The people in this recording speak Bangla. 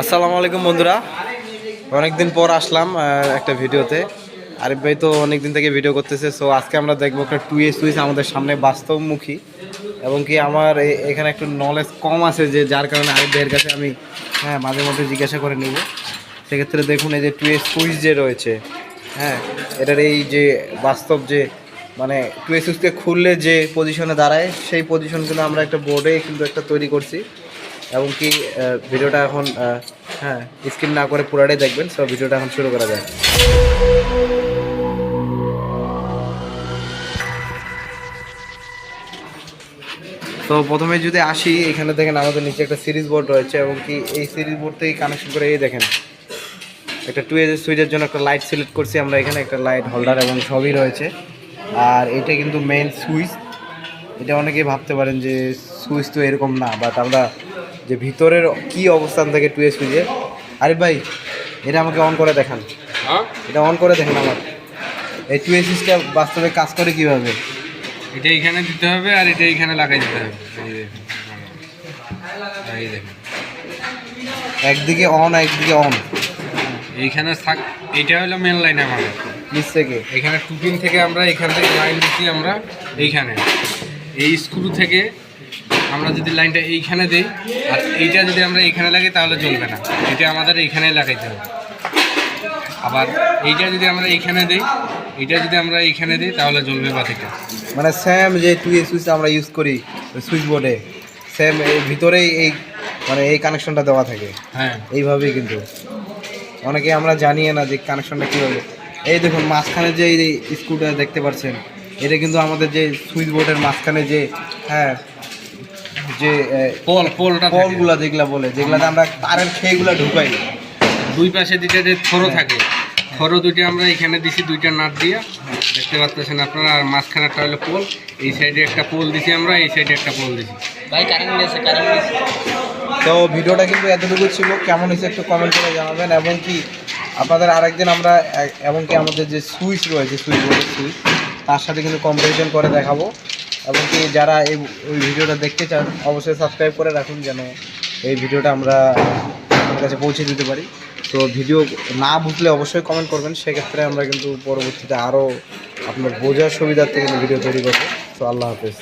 আসসালামু আলাইকুম, বন্ধুরা। অনেকদিন পর আসলাম একটা ভিডিওতে। আরিফ ভাই তো অনেকদিন থেকে ভিডিও করতেছে সো আজকে আমরা দেখব একটা টু এ সুইচ আমাদের সামনে বাস্তবমুখী এবং কি আমার এখানে একটু নলেজ কম আছে যে যার কারণে আরিফ ভাইয়ের কাছে আমি হ্যাঁ মাঝে মধ্যে জিজ্ঞাসা করে নিব। সেক্ষেত্রে দেখুন এই যে টু এ সুইচ যে রয়েছে হ্যাঁ এটার এই যে বাস্তব যে মানে টু এ সুইচকে খুললে যে পজিশনে দাঁড়ায়, সেই পজিশন কিন্তু আমরা একটা বোর্ডে কিন্তু একটা তৈরি করছি। এবং কি ভিডিওটা এখন হ্যাঁ স্কিপ না করে পুরাটাই দেখবেন সব ভিডিওটা এখন শুরু করা যায় তো প্রথমে যদি আসি, এখানে দেখেন আমাদের নিচে একটা সিরিজ বোর্ড রয়েছে, এবং কি এই সিরিজ বোর্ড থেকে কানেকশন করে, এই দেখেন, একটা টু এজ সুইচের জন্য একটা লাইট সিলেক্ট করছি আমরা এখানে, একটা লাইট হোল্ডার এবং সবই রয়েছে। আর এটা কিন্তু মেইন সুইচ এটা অনেকেই ভাবতে পারেন যে সুইচ তো এরকম না বাট আমরা যে ভিতরের কি অবস্থান থাকে টু এ সুইচের আরে ভাই এটা আমাকে অন করে দেখান। এটা অন করে দেখেন আমার। এই টু এ সুইচটা বাস্তবে কাজ করে কীভাবে? এটা এখানে দিতে হবে আর এটা এখানে লাগাই দিতে হবে। এই দেখুন একদিকে অন একদিকে অন এইখানে থাক এইটা হলো মেন লাইন আমাদের। নিচ থেকে। এখানে টুপিন থেকে আমরা এখান থেকে লাইন দিচ্ছি আমরা এইখানে। এই স্ক্রু থেকে আমরা যদি লাইনটা এইখানে দিই আর এইটা যদি আমরা এইখানে লাগাই তাহলে চলবে না। এটা আমাদের এইখানে লাগাইতে হবে। আবার এইটা যদি আমরা এইখানে দিই এটা যদি আমরা এইখানে দিই তাহলে জ্বলবে বাতিটা। মানে স্যাম যে টু এ সুইচ আমরা ইউজ করি সুইচ বোর্ডে স্যাম এই ভিতরেই এই মানে এই কানেকশনটা দেওয়া থাকে। হ্যাঁ। এইভাবেই কিন্তু। অনেকে আমরা জানিয়ে না যে কানেকশনটা কীভাবে। এই দেখুন মাঝখানে যে এই স্ক্রুটা দেখতে পাচ্ছেন এটা কিন্তু আমাদের যে সুইচ বোর্ডের মাঝখানে যে হ্যাঁ যে পোল পোলটা। পলগুলা যেগুলা বলে যেগুলাতে আমরা তারের খেয়েগুলা ঢুকাই। দুই পাশে দুইটা যে থরো থাকে থরো দুইটা আমরা এখানে দিছি দুইটা নাট দিয়ে। দেখতে পাচ্ছেন আপনারা আর মাঝখানেরটা হলো পোল। এই সাইডে একটা পোল দিছি আমরা এই সাইডে একটা পোল দিছি। তো ভিডিওটা কিন্তু এতটুকু ছিল। কেমন হয়েছে একটু কমেন্ট করে জানাবেন এবং কি আপনাদের আরেকদিন আমরা এ- এবং কি আমাদের যে সুইচ রয়েছে সুইচ বোর্ডের সুইচ তার সাথে কিন্তু কম্পিটিশন করে দেখাবো। এবং কি যারা এই ওই ভিডিওটা দেখতে চান, অবশ্যই সাবস্ক্রাইব করে রাখুন যেন এই ভিডিওটা আমরা আপনার কাছে পৌঁছে দিতে পারি। তো ভিডিও না বুঝলে অবশ্যই কমেন্ট করবেন। সেক্ষেত্রে আমরা কিন্তু পরবর্তীতে আরও আপনার বোঝার সুবিধার্থে কিন্তু ভিডিও তৈরি করব। তো আল্লাহ হাফেজ।